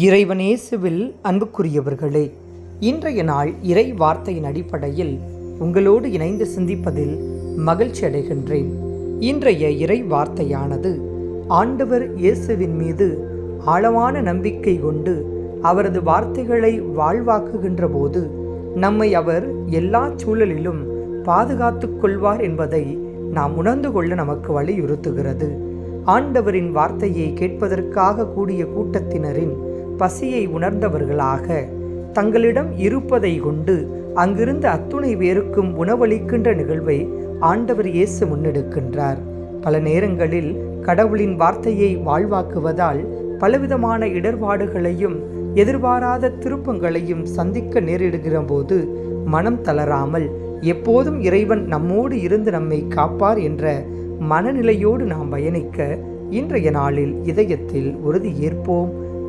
இறைவனேசுவில் அன்புக்குரியவர்களே இன்றைய நாள் இறை வார்த்தையின் அடிப்படையில் உங்களோடு இணைந்து சிந்திப்பதில் மகிழ்ச்சி அடைகின்றேன். இன்றைய இறை வார்த்தையானது ஆண்டவர் இயேசுவின் மீது ஆழமான நம்பிக்கை கொண்டு அவரது வார்த்தைகளை வாழ்வாக்குகின்ற போது நம்மை அவர் எல்லா சூழலிலும் பாதுகாத்து கொள்வார் என்பதை நாம் உணர்ந்து கொள்ள நமக்கு வலியுறுத்துகிறது. ஆண்டவரின் வார்த்தையை கேட்பதற்காக கூடிய கூட்டத்தினரின் பசியை உணர்ந்தவர்களாக தங்களிடம் இருப்பதை கொண்டு அங்கிருந்த அத்துணை பேருக்கும் உணவளிக்கின்ற நிகழ்வை ஆண்டவர் இயேசு முன்னெடுக்கின்றார். பல நேரங்களில் கடவுளின் வார்த்தையை வாழ்வாக்குவதால் பலவிதமான இடர்பாடுகளையும் எதிர்பாராத திருப்பங்களையும் சந்திக்க நேரிடுகிற போது மனம் தளராமல் எப்போதும் இறைவன் நம்மோடு இருந்து நம்மை காப்பார் என்ற மனநிலையோடு நாம் பயணிக்க இன்றைய நாளில் இதயத்தில் உறுதி ஏற்போம்.